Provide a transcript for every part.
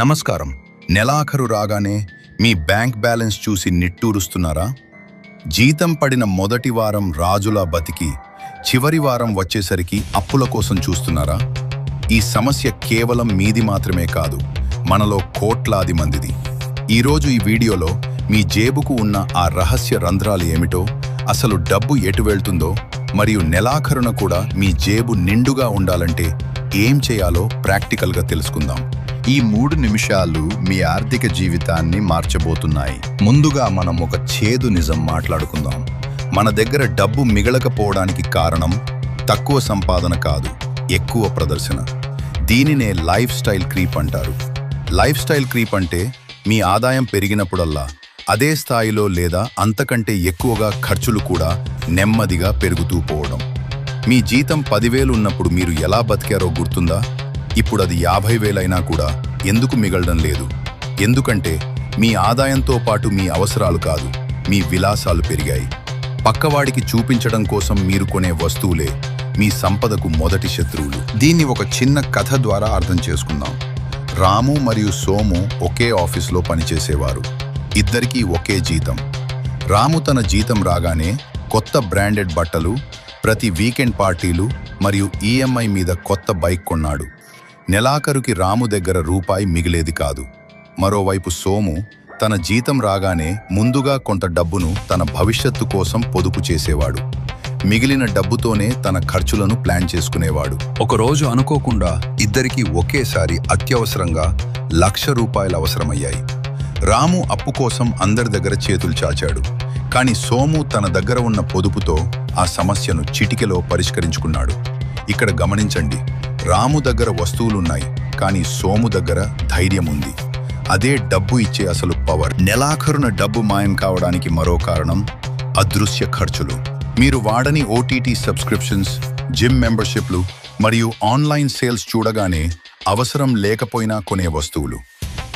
నమస్కారం. నెలాఖరు రాగానే మీ బ్యాంక్ బ్యాలెన్స్ చూసి నిట్టూరుస్తున్నారా? జీతం పడిన మొదటి వారం రాజులా బతికి చివరి వారం వచ్చేసరికి అప్పుల కోసం చూస్తున్నారా? ఈ సమస్య కేవలం మీది మాత్రమే కాదు మనలో కోట్లాది మందిది. ఈరోజు ఈ వీడియోలో మీ జేబుకు ఉన్న ఆ రహస్య రంధ్రాలు ఏమిటో అసలు డబ్బు ఎటు వెళ్తుందో మరియు నెలాఖరున కూడా మీ జేబు నిండుగా ఉండాలంటే ఏం చేయాలో ప్రాక్టికల్గా తెలుసుకుందాం. ఈ మూడు నిమిషాలు మీ ఆర్థిక జీవితాన్ని మార్చబోతున్నాయి. ముందుగా మనం ఒక చేదు నిజం మాట్లాడుకుందాం. మన దగ్గర డబ్బు మిగలకపోవడానికి కారణం తక్కువ సంపాదన కాదు ఎక్కువ ప్రదర్శన. దీనినే లైఫ్ స్టైల్ క్రీప్ అంటారు. లైఫ్ స్టైల్ క్రీప్ అంటే మీ ఆదాయం పెరిగినప్పుడల్లా అదే స్థాయిలో లేదా అంతకంటే ఎక్కువగా ఖర్చులు కూడా నెమ్మదిగా పెరుగుతూ పోవడం. మీ జీతం పదివేలు ఉన్నప్పుడు మీరు ఎలా బతికారో గుర్తుందా? ఇప్పుడు అది యాభై వేలైనా కూడా ఎందుకు మిగలడం లేదు? ఎందుకంటే మీ ఆదాయంతో పాటు మీ అవసరాలు కాదు మీ విలాసాలు పెరిగాయి. పక్కవాడికి చూపించడం కోసం మీరు కొనే వస్తువులే మీ సంపదకు మొదటి శత్రువులు. దీన్ని ఒక చిన్న కథ ద్వారా అర్థం చేసుకుందాం. రాము మరియు సోము ఒకే ఆఫీస్లో పనిచేసేవారు. ఇద్దరికీ ఒకే జీతం. రాము తన జీతం రాగానే కొత్త బ్రాండెడ్ బట్టలు ప్రతి వీకెండ్ పార్టీలు మరియు ఈఎంఐ మీద కొత్త బైక్ కొన్నాడు. నెలాఖరుకి రాము దగ్గర రూపాయి మిగిలేది కాదు. మరోవైపు సోము తన జీతం రాగానే ముందుగా కొంత డబ్బును తన భవిష్యత్తు కోసం పొదుపు చేసేవాడు. మిగిలిన డబ్బుతోనే తన ఖర్చులను ప్లాన్ చేసుకునేవాడు. ఒకరోజు అనుకోకుండా ఇద్దరికీ ఒకేసారి అత్యవసరంగా లక్ష రూపాయలు అవసరమయ్యాయి. రాము అప్పు కోసం అందరి దగ్గర చేతులు చాచాడు. కానీ సోము తన దగ్గర ఉన్న పొదుపుతో ఆ సమస్యను చిటికెలో పరిష్కరించుకున్నాడు. ఇక్కడ గమనించండి రాము దగ్గర వస్తువులున్నాయి కానీ సోము దగ్గర ధైర్యం ఉంది అదే డబ్బు ఇచ్చే అసలు పవర్. నెలాఖరున డబ్బు మాయం కావడానికి మరో కారణం అదృశ్య ఖర్చులు. మీరు వాడని ఓటీటీ సబ్స్క్రిప్షన్స్ జిమ్ మెంబర్షిప్లు మరియు ఆన్లైన్ సేల్స్ చూడగానే అవసరం లేకపోయినా కొనే వస్తువులు.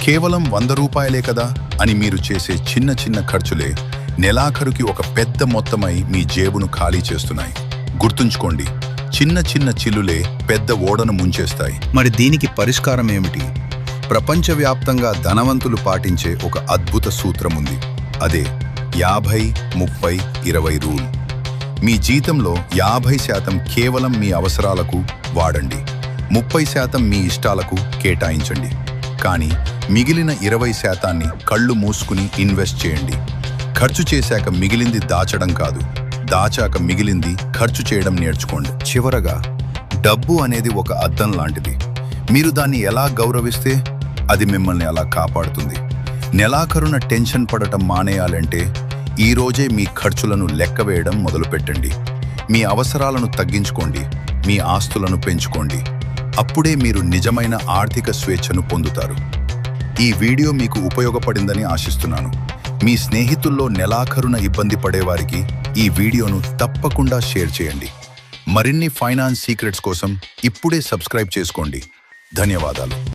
కేవలం వంద రూపాయలే కదా అని మీరు చేసే చిన్న చిన్న ఖర్చులే నెలాఖరుకి ఒక పెద్ద మొత్తమై మీ జేబును ఖాళీ చేస్తున్నాయి. గుర్తుంచుకోండి చిన్న చిన్న చిల్లులే పెద్ద ఓడను ముంచేస్తాయి. మరి దీనికి పరిష్కారం ఏమిటి? ప్రపంచవ్యాప్తంగా ధనవంతులు పాటించే ఒక అద్భుత సూత్రం ఉంది అదే యాభై ముప్పై ఇరవై రూల్. మీ జీతంలో యాభై శాతం కేవలం మీ అవసరాలకు వాడండి. ముప్పై శాతం మీ ఇష్టాలకు కేటాయించండి. కానీ మిగిలిన ఇరవై శాతాన్ని కళ్ళు మూసుకుని ఇన్వెస్ట్ చేయండి. ఖర్చు చేశాక మిగిలింది దాచడం కాదు. దాచాక మిగిలింది ఖర్చు చేయడం నేర్చుకోండి. చివరగా డబ్బు అనేది ఒక అద్దం లాంటిది. మీరు దాన్ని ఎలా గౌరవిస్తే అది మిమ్మల్ని అలా కాపాడుతుంది. నెలాఖరున టెన్షన్ పడటం మానేయాలంటే ఈ రోజే మీ ఖర్చులను లెక్క వేయడం మొదలుపెట్టండి. మీ అవసరాలను తగ్గించుకోండి. మీ ఆస్తులను పెంచుకోండి. అప్పుడే మీరు నిజమైన ఆర్థిక స్వేచ్ఛను పొందుతారు. ఈ వీడియో మీకు ఉపయోగపడిందని ఆశిస్తున్నాను. మీ స్నేహితుల్లో నెలాఖరున ఇబ్బంది పడేవారికి ఈ వీడియోను తప్పకుండా షేర్ చేయండి. మరిన్ని ఫైనాన్స్ సీక్రెట్స్ కోసం ఇప్పుడే సబ్స్క్రైబ్ చేసుకోండి. ధన్యవాదాలు.